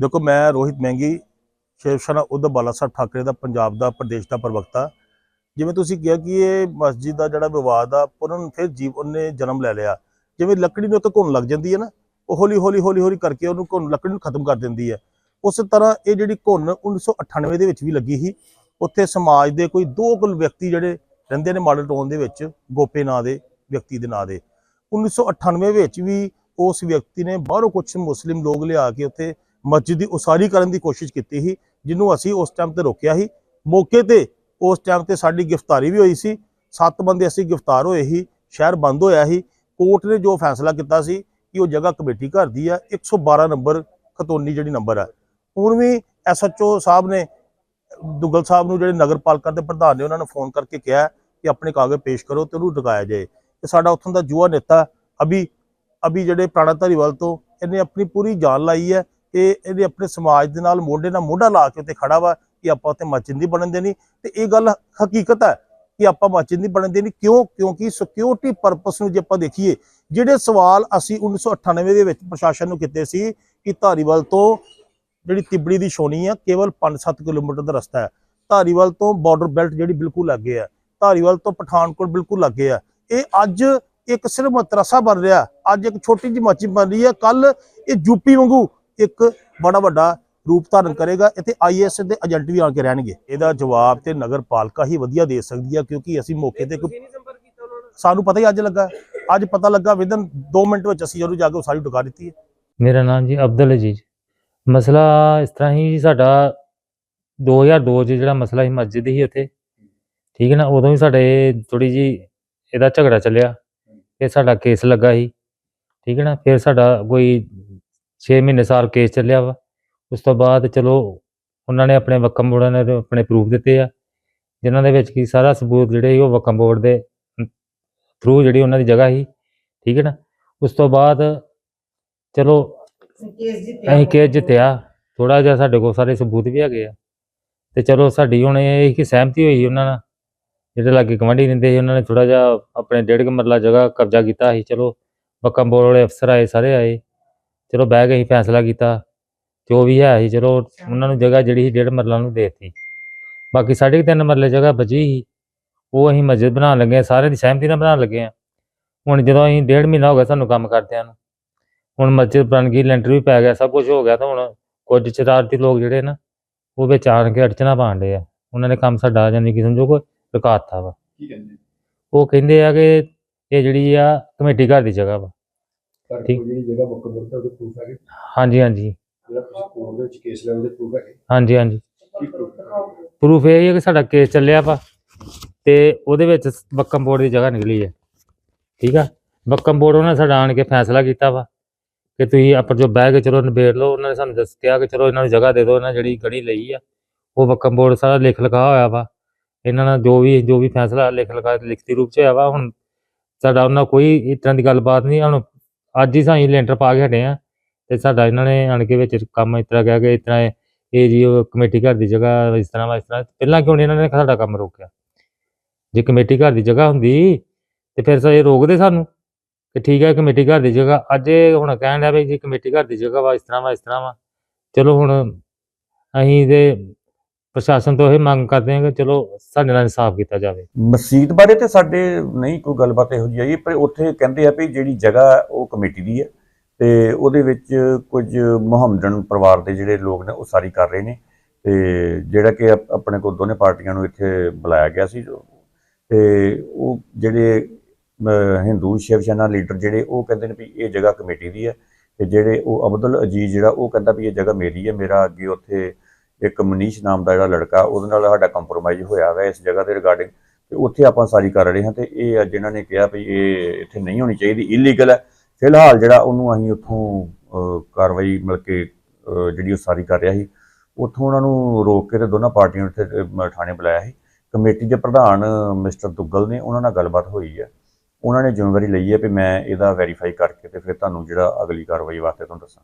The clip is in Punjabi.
ਦੇਖੋ ਮੈਂ ਰੋਹਿਤ ਮਹਿੰਗੀ ਸ਼ਿਵ ਸੈਨਾ ਉद्धਵ ਬਾਲਾ ਸਾਹਿਬ ਠਾਕਰੇ ਦਾ ਪੰਜਾਬ ਦਾ ਪ੍ਰਦੇਸ਼ ਦਾ ਪ੍ਰਵਕਤਾ। ਜਿਵੇਂ ਤੁਸੀਂ ਕਿਹਾ ਕਿ ਇਹ ਮਸਜਿਦ ਦਾ ਜਿਹੜਾ ਵਿਵਾਦ ਆ ਪੁਰਨ ਫਿਰ ਜੀਵਨ ਉਹਨੇ ਜਨਮ ਲੈ ਲਿਆ। ਜਿਵੇਂ ਲੱਕੜੀ ਨੂੰ ਇੱਕ ਘੁੰਨ ਲੱਗ ਜਾਂਦੀ ਹੈ ਨਾ, ਉਹ ਹੌਲੀ ਹੌਲੀ ਹੌਲੀ ਹੌਲੀ ਕਰਕੇ ਉਹਨੂੰ ਘੁਣ ਲੱਕੜੀ ਨੂੰ ਖਤਮ ਕਰ ਦਿੰਦੀ ਹੈ। ਉਸ ਤਰ੍ਹਾਂ ਇਹ ਜਿਹੜੀ ਘੁਣ 1998 ਦੇ ਵਿੱਚ ਵੀ ਲੱਗੀ ਸੀ, ਉੱਥੇ ਸਮਾਜ ਦੇ ਕੋਈ ਦੋ ਕੁਲ ਵਿਅਕਤੀ ਜਿਹੜੇ ਰਹਿੰਦੇ ਨੇ ਮਾਡਲ ਟਾਊਨ ਦੇ ਵਿੱਚ, ਗੋਪੇ ਨਾਂ ਦੇ, ਵਿਅਕਤੀ ਦੇ ਨਾਂ ਦੇ। 1998 ਵਿੱਚ ਵੀ ਉਸ ਵਿਅਕਤੀ ਨੇ ਬਾਹਰੋਂ ਕੁਝ ਮੁਸਲਿਮ ਲੋਕ ਲਿਆ ਕੇ ਉੱਥੇ ਮਸਜਿਦ ਦੀ ਉਸਾਰੀ ਕਰਨ ਦੀ ਕੋਸ਼ਿਸ਼ ਕੀਤੀ ਸੀ, ਜਿਹਨੂੰ ਅਸੀਂ ਉਸ ਟਾਈਮ ਤੇ ਰੋਕਿਆ ਸੀ। ਮੌਕੇ ਤੇ ਉਸ ਟਾਈਮ ਤੇ ਸਾਡੀ ਗ੍ਰਿਫਤਾਰੀ ਵੀ ਹੋਈ ਸੀ। ਸੱਤ ਬੰਦੇ ਅਸੀਂ ਗ੍ਰਿਫਤਾਰ ਹੋਏ ਸੀ, ਸ਼ਹਿਰ ਬੰਦ ਹੋਇਆ ਸੀ। ਕੋਰਟ ਨੇ ਜੋ ਫੈਸਲਾ ਕੀਤਾ ਸੀ ਕਿ ਉਹ ਜਗ੍ਹਾ ਕਮੇਟੀ ਘਰ ਦੀ ਆ 112 ਨੰਬਰ ਖਤੋਨੀ ਜਿਹੜੀ ਨੰਬਰ ਆ। ਹੁਣ ਵੀ ਐਸਐਚਓ ਸਾਹਿਬ ਨੇ, ਦੁੱਗਲ ਸਾਹਿਬ ਨੂੰ ਜਿਹੜੇ ਨਗਰ ਪਾਲਿਕਾ ਦੇ ਪ੍ਰਧਾਨ ਨੇ, ਉਹਨਾਂ ਨੂੰ ਫੋਨ ਕਰਕੇ ਕਿਹਾ ਕਿ ਆਪਣੇ ਕਾਗਜ਼ ਪੇਸ਼ ਕਰੋ ਤੇ ਉਹਨੂੰ ਦਿਖਾਇਆ ਜਾਏ। ਤੇ ਸਾਡਾ ਉੱਥੋਂ ਦਾ ਜੂਆ ਨੇਤਾ ਅਭੀ ਅਭੀ ਜਿਹੜੇ ਪ੍ਰਾਣਾ ਧਾਰੀਵਾਲ ਤੋਂ, ਇਹਨੇ ਆਪਣੀ ਪੂਰੀ ਜਾਨ ਲਾਈ ਹੈ। ਤੇ ਇਹਦੇ ਆਪਣੇ ਸਮਾਜ ਦੇ ਨਾਲ ਮੋਢੇ ਨਾਲ ਮੋਢਾ ਲਾ ਕੇ ਉੱਤੇ ਖੜਾ ਵਾ ਕਿ ਆਪਾਂ ਉੱਥੇ ਮਸਜਿਦ ਨਹੀਂ ਬਣਨ ਦੇਣੀ। ਤੇ ਇਹ ਗੱਲ ਹਕੀਕਤ ਹੈ ਕਿ ਆਪਾਂ ਮਸਜਿਦ ਨਹੀਂ ਬਣਨ ਦੇਣੀ। ਕਿਉਂ? ਕਿਉਂਕਿ ਸਿਕਿਉਰਿਟੀ ਪਰਪਸ ਨੂੰ ਜੇ ਆਪਾਂ ਦੇਖੀਏ, ਜਿਹੜੇ ਸਵਾਲ ਅਸੀਂ 1998 ਦੇ ਵਿੱਚ ਪ੍ਰਸ਼ਾਸਨ ਨੂੰ ਕੀਤੇ ਸੀ ਕਿ ਧਾਰੀਵਾਲ ਤੋਂ ਜਿਹੜੀ ਤਿਬੜੀ ਦੀ ਛੋਣੀ ਆ, ਕੇਵਲ 5-7 ਕਿਲੋਮੀਟਰ ਦਾ ਰਸਤਾ ਹੈ। ਧਾਰੀਵਾਲ ਤੋਂ ਬਾਰਡਰ ਬੈਲਟ ਜਿਹੜੀ ਬਿਲਕੁਲ ਲੱਗੇ ਆ ਧਾਰੀਵਾਲ ਤੋਂ ਪਠਾਨਕੋਟ ਬਿਲਕੁਲ ਲੱਗੇ ਆ ਇਹ ਅੱਜ ਇੱਕ ਸਿਰਫ ਮਤਰਸਾ ਬਣ ਰਿਹਾ। ਅੱਜ ਇੱਕ ਛੋਟੀ ਜਿਹੀ ਮੱਛੀ ਬਣ ਰਹੀ ਹੈ। ਕੱਲ ਇਹ ਯੂਪੀ ਵਾਂਗੂ ਇੱਕ ਬੜਾ ਵੱਡਾ ਰੂਪ ਧਾਰਨ ਕਰੇਗਾ। ਇੱਥੇ ਆਈਐਸ ਦੇ ਏਜੰਟ ਵੀ ਆ ਕੇ ਰਹਿਣਗੇ। ਇਹਦਾ ਜਵਾਬ ਤੇ ਨਗਰ ਪਾਲਿਕਾ ਹੀ ਵਧੀਆ ਦੇ ਸਕਦੀ ਹੈ ਕਿਉਂਕਿ ਅਸੀਂ ਮੌਕੇ ਤੇ ਕੋਈ ਸਾਨੂੰ ਪਤਾ ਹੀ ਅੱਜ ਲੱਗਾ। ਅੱਜ ਪਤਾ ਲੱਗਾ ਵਿਦਨ 2 ਮਿੰਟ ਵਿੱਚ ਅਸੀਂ ਜਦੋਂ ਜਾ ਕੇ ਉਹ ਸਾਰੀ ਡੁਕਾ ਦਿੱਤੀ ਹੈ। ਮੇਰਾ ਨਾਮ ਜੀ ਅਬਦੁਲ ਅਜੀਜ਼। ਮਸਲਾ ਇਸ ਤਰ੍ਹਾਂ ਹੀ ਸਾਡਾ 2002 'ਚ ਜਿਹੜਾ ਮਸਲਾ ਸੀ ਮਸਜਿਦ ਹੀ ਉੱਥੇ। ਠੀਕ ਹੈ ਨਾ? ਉਦੋਂ ਹੀ ਸਾਡੇ ਥੋੜੀ ਜੀ ਇਹਦਾ ਝਗੜਾ ਚੱਲਿਆ। ਫਿਰ ਸਾਡਾ ਕੇਸ ਲੱਗਾ ਸੀ। ਠੀਕ ਹੈ ਨਾ? ਫਿਰ ਸਾਡਾ ਕੋਈ 6 ਮਹੀਨੇ ਸਾਲ ਕੇਸ ਚੱਲਿਆ ਵਾ। ਉਸ ਤੋਂ ਬਾਅਦ ਚਲੋ, ਉਹਨਾਂ ਨੇ ਆਪਣੇ ਵਕਮ ਬੋਰਡ ਨੇ ਆਪਣੇ ਪ੍ਰੂਫ ਦਿੱਤੇ ਆ। ਜਿਨ੍ਹਾਂ ਦੇ ਵਿੱਚ ਕੀ ਸਾਰਾ ਸਬੂਤ ਜਿਹੜੇ ਸੀ ਉਹ ਵਕਮ ਬੋਰਡ ਦੇ ਥਰੂ ਜਿਹੜੀ ਉਹਨਾਂ ਦੀ ਜਗ੍ਹਾ ਸੀ, ਠੀਕ ਹੈ ਨਾ? ਉਸ ਤੋਂ ਬਾਅਦ ਚਲੋ, ਅਸੀਂ ਕੇਸ ਜਿੱਤਿਆ। ਥੋੜਾ ਜਿਹਾ ਸਾਡੇ ਕੋਲ ਸਾਰੇ ਸਬੂਤ ਵੀ ਹੈਗੇ ਆ। ਤੇ ਚਲੋ ਸਾਡੀ ਹੁਣ ਇਹ ਕਿ ਸਹਿਮਤੀ ਹੋਈ ਉਹਨਾਂ ਨਾਲ। ਜਿਹੜੇ ਲਾਗੇ ਗਵਾਂਢੀ ਰਹਿੰਦੇ ਸੀ, ਉਹਨਾਂ ਨੇ ਥੋੜਾ ਜਿਹਾ ਆਪਣੇ ਡੇਢ ਕੁ ਮਰਲਾ ਜਗ੍ਹਾ ਕਬਜ਼ਾ ਕੀਤਾ ਸੀ। ਚਲੋ ਬੱਕਮ ਬੋਰਡ ਵਾਲੇ ਅਫਸਰ ਆਏ, ਸਾਰੇ ਆਏ। ਚਲੋ ਬਹਿ ਕੇ ਅਸੀਂ ਫੈਸਲਾ ਕੀਤਾ। ਜੋ ਵੀ ਹੈ ਸੀ ਚਲੋ ਉਹਨਾਂ ਨੂੰ ਜਗ੍ਹਾ ਜਿਹੜੀ ਸੀ ਡੇਢ ਮਰਲਾ ਨੂੰ ਦਿੱਤੀ। ਬਾਕੀ ਸਾਢੇ ਕੁ ਤਿੰਨ ਮਰਲੇ ਜਗ੍ਹਾ ਬਚੀ ਸੀ। ਉਹ ਅਸੀਂ ਮਸਜਿਦ ਬਣਾਉਣ ਲੱਗੇ ਹਾਂ ਸਾਰਿਆਂ ਦੀ ਸਹਿਮਤੀ ਨਾਲ ਬਣਾਉਣ ਲੱਗੇ ਹਾਂ। ਹੁਣ ਜਦੋਂ ਅਸੀਂ ਡੇਢ ਮਹੀਨਾ ਹੋ ਗਿਆ ਸਾਨੂੰ ਕੰਮ ਕਰਦਿਆਂ ਨੂੰ। ਹੁਣ ਮਸਜਿਦ ਬਣ ਗਈ ਲੈਂਟਰ ਵੀ ਪੈ ਗਿਆ ਸਭ ਕੁਝ ਹੋ ਗਿਆ ਤਾਂ ਹੁਣ ਕੁਝ ਸ਼ਰਾਰਤੀ ਲੋਕ ਜਿਹੜੇ ਨਾ ਉਹ ਵਿੱਚ ਆਣ ਕੇ ਅੜਚਣਾ ਪਾਉਂਦੇ ਆ। ਉਹਨਾਂ ਨੇ ਕੰਮ ਸਾਡਾ ਜਾਨੀ ਕਿ ਸਮਝੋ ਕੋਈ ਰੁਕਾਤਾ ਵਾ। ਕੀ ਕਹਿੰਦੇ? ਉਹ ਕਹਿੰਦੇ ਆ ਕਿ ਇਹ ਜਿਹੜੀ ਆ ਕਮੇਟੀ ਘਰ ਦੀ ਜਗ੍ਹਾ ਵਾ। ਤੁਹਾਡੇ ਠੀਕ। ਕੋਲ ਜਿਹੜੀ ਜਗ੍ਹਾ ਕਰਦਾ ਉਹਦੇ ਪ੍ਰੂਫ ਹੈਗੇ। ਹਾਂਜੀ ਹਾਂਜੀ। ਜਿਹੜਾ ਤੁਸੀਂ ਕੋਰਟ ਦੇ ਵਿੱਚ ਕੇਸ ਲਿਆ ਉਹਦੇ ਪ੍ਰੂਫ ਹੈਗੇ। ਹਾਂਜੀ ਹਾਂਜੀ। ਕੀ ਪ੍ਰੂਫ ਪ੍ਰੂਫ ਇਹ ਹੈ ਕਿ ਸਾਡਾ ਕੇਸ ਚੱਲਿਆ ਵਾ ਤੇ ਉਹਦੇ ਵਿੱਚ ਬੱਕਮ ਬੋਰਡ ਦੀ ਜਗ੍ਹਾ ਨਿਕਲੀ ਹੈ। ਠੀਕ ਆ? ਬੱਕਮ ਬੋਰਡ ਉਹਨਾਂ ਨੇ ਸਾਡਾ ਆਣ ਕੇ ਫੈਸਲਾ ਕੀਤਾ ਵਾ ਕਿ ਤੁਸੀਂ ਆਪਰ ਜੋ ਬਹਿ ਕੇ ਚਲੋ ਨਿਬੇੜ ਲਓ ਉਹਨਾਂ ਨੇ ਸਾਨੂੰ ਦੱਸ ਕਿਹਾ ਕਿ ਚਲੋ ਇਹਨਾਂ ਨੂੰ ਜਗ੍ਹਾ ਦੇ ਦਿਓ ਇਹਨਾਂ ਜਿਹੜੀ ਗੜੀ ਲਈ ਆ ਉਹ ਬੱਕਮ ਬੋਰਡ ਸਾਰਾ ਲਿਖ ਲਿਖਾ ਹੋਇਆ ਵਾ। ਇਹਨਾਂ ਨਾਲ ਜੋ ਵੀ ਜੋ ਵੀ ਫੈਸਲਾ ਲਿਖ ਲਿਖਾ ਲਿਖਤੀ ਰੂਪ ਚ ਹੋਇਆ ਵਾ ਹੁਣ ਸਾਡਾ ਉਹਨਾਂ ਕੋਈ ਇਸ ਤਰ੍ਹਾਂ ਦੀ ਗੱਲਬਾਤ ਨਹੀਂ ਹੁਣ ਅੱਜ ਹੀ ਸਾਈਂ ਲੈਂਟਰ ਪਾ ਕੇ ਹਟੇ ਆ ਤੇ ਸਾਡਾ ਇਹਨਾਂ ਨੇ ਆਣ ਕੇ ਵਿੱਚ ਕੰਮ ਇਸ ਤਰ੍ਹਾਂ ਕਿਹਾ ਕਿ ਇਸ ਤਰ੍ਹਾਂ ਇਹ ਜੀ ਉਹ ਕਮੇਟੀ ਘਰ ਦੀ ਜਗ੍ਹਾ ਇਸ ਤਰ੍ਹਾਂ ਵਾ ਇਸ ਤਰ੍ਹਾਂ। ਪਹਿਲਾਂ ਕਿਉਂ ਨਹੀਂ ਇਹਨਾਂ ਨੇ ਸਾਡਾ ਕੰਮ ਰੋਕਿਆ? ਜੇ ਕਮੇਟੀ ਘਰ ਦੀ ਜਗ੍ਹਾ ਹੁੰਦੀ ਤੇ ਫਿਰ ਇਹ ਰੋਕਦੇ ਸਾਨੂੰ ਕਿ ਠੀਕ ਹੈ ਕਮੇਟੀ ਘਰ ਦੀ ਜਗ੍ਹਾ। ਅੱਜ ਇਹ ਹੁਣ ਕਹਿਣ ਡਿਆ ਵੀ ਜੀ ਕਮੇਟੀ ਘਰ ਦੀ ਜਗ੍ਹਾ ਵਾ, ਇਸ ਤਰ੍ਹਾਂ ਵਾ, ਇਸ ਤਰ੍ਹਾਂ ਵਾ। ਚਲੋ ਹੁਣ ਅਸੀਂ ਤੇ ਪ੍ਰਸ਼ਾਸਨ ਤੋਂ ਇਹ ਮੰਗ ਕਰਦੇ ਹਾਂ ਕਿ ਚਲੋ ਸਾਡੇ ਨਾਲ ਇਨਸਾਫ ਕੀਤਾ ਜਾਵੇ। ਮਸਜਿਦ ਬਾਰੇ ਤੇ ਸਾਡੇ ਨਹੀਂ ਕੋਈ ਗੱਲਬਾਤ ਇਹੋ ਜਿਹੀ ਆਈ, ਪਰ ਉੱਥੇ ਕਹਿੰਦੇ ਆ ਵੀ ਜਿਹੜੀ ਜਗ੍ਹਾ ਉਹ ਕਮੇਟੀ ਦੀ ਹੈ ਤੇ ਉਹਦੇ ਵਿੱਚ ਕੁਝ ਮੁਹੰਮਦਨ ਪਰਿਵਾਰ ਦੇ ਜਿਹੜੇ ਲੋਕ ਨੇ ਉਹ ਸਾਰੀ ਕਰ ਰਹੇ ਨੇ ਤੇ ਜਿਹੜਾ ਕਿ ਆਪਣੇ ਕੋਲ ਦੋਨੇ ਪਾਰਟੀਆਂ ਨੂੰ ਇੱਥੇ ਬੁਲਾਇਆ ਗਿਆ ਸੀ ਜੋ- ਤੇ ਉਹ ਜਿਹੜੇ ਹਿੰਦੂ ਸ਼ਿਵ ਸੈਨਾ ਲੀਡਰ ਜਿਹੜੇ ਉਹ ਕਹਿੰਦੇ ਨੇ ਵੀ ਇਹ ਜਗ੍ਹਾ ਕਮੇਟੀ ਦੀ ਹੈ ਤੇ ਜਿਹੜੇ ਉਹ ਅਬਦੁਲ ਅਜੀਜ਼ ਜਿਹੜਾ ਉਹ ਕਹਿੰਦਾ ਵੀ ਇਹ ਜਗ੍ਹਾ ਮੇਰੀ ਹੈ, ਮੇਰਾ ਅੱਗੇ ਉੱਥੇ ਇੱਕ ਮਨੀਸ਼ ਨਾਮ ਦਾ ਜਿਹੜਾ ਲੜਕਾ, ਉਹਦੇ ਨਾਲ ਸਾਡਾ ਕੰਪਰੋਮਾਈਜ਼ ਹੋਇਆ ਹੋਇਆ ਇਸ ਜਗ੍ਹਾ ਦੇ ਰਿਗਾਰਡਿੰਗ ਤੇ ਉੱਥੇ ਆਪਾਂ ਸਾਰੀ ਕਰ ਰਹੇ ਹਾਂ ਤੇ ਇਹ ਅੱਜ ਇਹਨਾਂ ਨੇ ਕਿਹਾ ਵੀ ਇਹ ਇੱਥੇ ਨਹੀਂ ਹੋਣੀ ਚਾਹੀਦੀ ਇਲੀਗਲ ਹੈ। ਫਿਲਹਾਲ ਜਿਹੜਾ ਉਹਨੂੰ ਅਸੀਂ ਉੱਥੋਂ ਕਾਰਵਾਈ ਮਿਲ ਕੇ ਜਿਹੜੀ ਉਹ ਸਾਰੀ ਕਰ ਰਿਹਾ ਸੀ, ਉੱਥੋਂ ਉਹਨਾਂ ਨੂੰ ਰੋਕ ਕੇ ਤੇ ਦੋਨਾਂ ਪਾਰਟੀਆਂ ਨੂੰ ਇੱਥੇ ਥਾਣੇ ਬੁਲਾਇਆ ਸੀ। ਕਮੇਟੀ ਦੇ ਪ੍ਰਧਾਨ ਮਿਸਟਰ ਦੁੱਗਲ ਨੇ ਉਹਨਾਂ ਨਾਲ ਗੱਲਬਾਤ ਹੋਈ ਹੈ। ਉਹਨਾਂ ਨੇ ਜ਼ਿੰਮੇਵਾਰੀ ਲਈ ਹੈ ਵੀ ਮੈਂ ਇਹਦਾ ਵੈਰੀਫਾਈ ਕਰਕੇ ਤੇ ਫਿਰ ਤੁਹਾਨੂੰ ਜਿਹੜਾ ਅਗਲੀ ਕਾਰਵਾਈ ਵਾਸਤੇ ਤੁਹਾਨੂੰ ਦੱਸਾਂ।